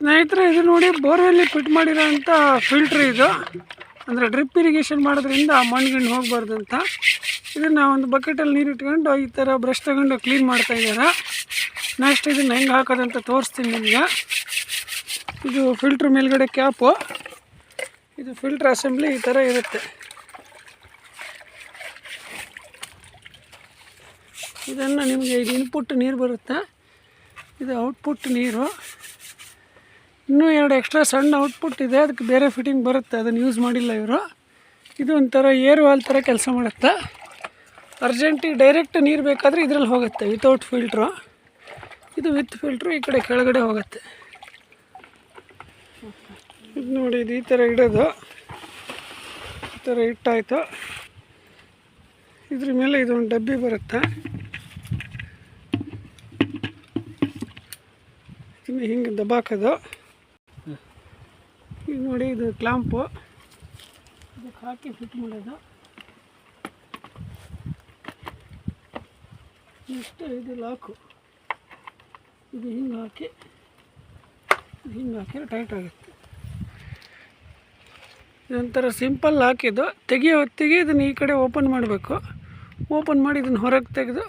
ಸ್ನೇಹಿತರೆ, ಇದು ನೋಡಿ ಬೋರ್ವೆಲ್ಲಿ ಫಿಟ್ ಮಾಡಿರೋಂಥ ಫಿಲ್ಟ್ರ್ ಇದು. ಅಂದರೆ ಡ್ರಿಪ್ ಇರಿಗೇಷನ್ ಮಾಡೋದ್ರಿಂದ ಮಣ್ಣು ಗಿಣ್ಣು ಹೋಗಬಾರ್ದು ಅಂತ. ಇದನ್ನು ಒಂದು ಬಕೆಟಲ್ಲಿ ನೀರು ಇಟ್ಕೊಂಡು ಈ ಥರ ಬ್ರಷ್ ತಗೊಂಡು ಕ್ಲೀನ್ ಮಾಡ್ತಾ ಇದ್ದಾರೆ. ನೆಕ್ಸ್ಟ್ ಇದನ್ನು ಹೆಂಗೆ ಹಾಕೋದಂತ ತೋರಿಸ್ತೀನಿ ನಿಮಗೆ. ಇದು ಫಿಲ್ಟ್ರ್ ಮೇಲ್ಗಡೆ ಕ್ಯಾಪು. ಇದು ಫಿಲ್ಟ್ರ್ ಅಸೆಂಬ್ಲಿ ಈ ಥರ ಇರುತ್ತೆ. ಇದನ್ನು ನಿಮಗೆ ಇದು ಇನ್ಪುಟ್ ನೀರು ಬರುತ್ತೆ. ಇದು ಔಟ್ಪುಟ್ ನೀರು. ಇನ್ನೂ ಎರಡು ಎಕ್ಸ್ಟ್ರಾ ಸಣ್ಣ ಔಟ್ಪುಟ್ ಇದೆ. ಅದಕ್ಕೆ ಬೇರೆ ಫಿಟ್ಟಿಂಗ್ ಬರುತ್ತೆ. ಅದನ್ನು ಯೂಸ್ ಮಾಡಿಲ್ಲ ಇವರು. ಇದು ಒಂಥರ ಏರ್ ವಾಲ್ ಥರ ಕೆಲಸ ಮಾಡುತ್ತೆ? ಅರ್ಜೆಂಟಿಗೆ ಡೈರೆಕ್ಟ್ ನೀರು ಬೇಕಾದರೆ ಇದರಲ್ಲಿ ಹೋಗುತ್ತೆ ವಿತೌಟ್ ಫಿಲ್ಟ್ರು ಇದು ವಿತ್ ಫಿಲ್ಟ್ರು ಈ ಕಡೆ ಕೆಳಗಡೆ ಹೋಗುತ್ತೆ. ಇದು ನೋಡಿ, ಇದು ಈ ಥರ ಇಡೋದು. ಈ ಥರ ಇಟ್ಟಾಯಿತು. ಇದ್ರ ಮೇಲೆ ಇದೊಂದು ಡಬ್ಬಿ ಬರುತ್ತೆ? ಇನ್ನು ಹಿಂಗೆ ದಬಾಕೋದು. ಈಗ ನೋಡಿ ಇದು ಕ್ಲಾಂಪು. ಇದಕ್ಕೆ ಹಾಕಿ ಫಿಟ್ ಮಾಡೋದು. ನೆಕ್ಸ್ಟು ಇದು ಲಾಕು. ಇದು ಹಿಂಗೆ ಹಾಕಿ ಹಿಂಗೆ ಹಾಕಿದ್ರೆ ಟೈಟ್ ಆಗುತ್ತೆ. ಇದೊಂಥರ ಸಿಂಪಲ್ ಹಾಕಿದ್ದು ತೆಗಿಯೋ ಹೊತ್ತಿಗೆ ಇದನ್ನು ಈ ಕಡೆ ಓಪನ್ ಮಾಡಬೇಕು. ಓಪನ್ ಮಾಡಿ ಇದನ್ನು ಹೊರಗೆ ತೆಗೆದು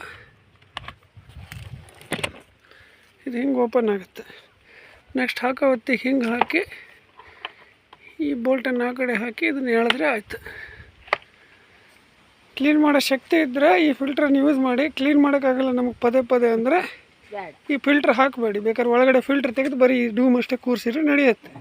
ಇದು ಹಿಂಗೆ ಓಪನ್ ಆಗುತ್ತೆ. ನೆಕ್ಸ್ಟ್ ಹಾಕೋ ಹೊತ್ತಿಗೆ ಹಿಂಗೆ ಹಾಕಿ ಈ ಬೋಲ್ಟನ್ನು ಆ ಕಡೆ ಹಾಕಿ ಇದನ್ನು ಎಳೆದ್ರೆ ಆಯಿತು. ಕ್ಲೀನ್ ಮಾಡೋ ಶಕ್ತಿ ಇದ್ದರೆ ಈ ಫಿಲ್ಟ್ರನ್ನ ಯೂಸ್ ಮಾಡಿ. ಕ್ಲೀನ್ ಮಾಡೋಕ್ಕಾಗಲ್ಲ ನಮಗೆ ಪದೇ ಪದೇ ಅಂದರೆ ಈ ಫಿಲ್ಟ್ರ್ ಹಾಕಬೇಡಿ. ಬೇಕಾದ್ರೆ ಒಳಗಡೆ ಫಿಲ್ಟ್ರ್ ತೆಗೆದು ಬರೀ ಡೂಮ್ ಅಷ್ಟೇ ಕೂರಿಸಿದ್ರೆ ನಡೆಯುತ್ತೆ.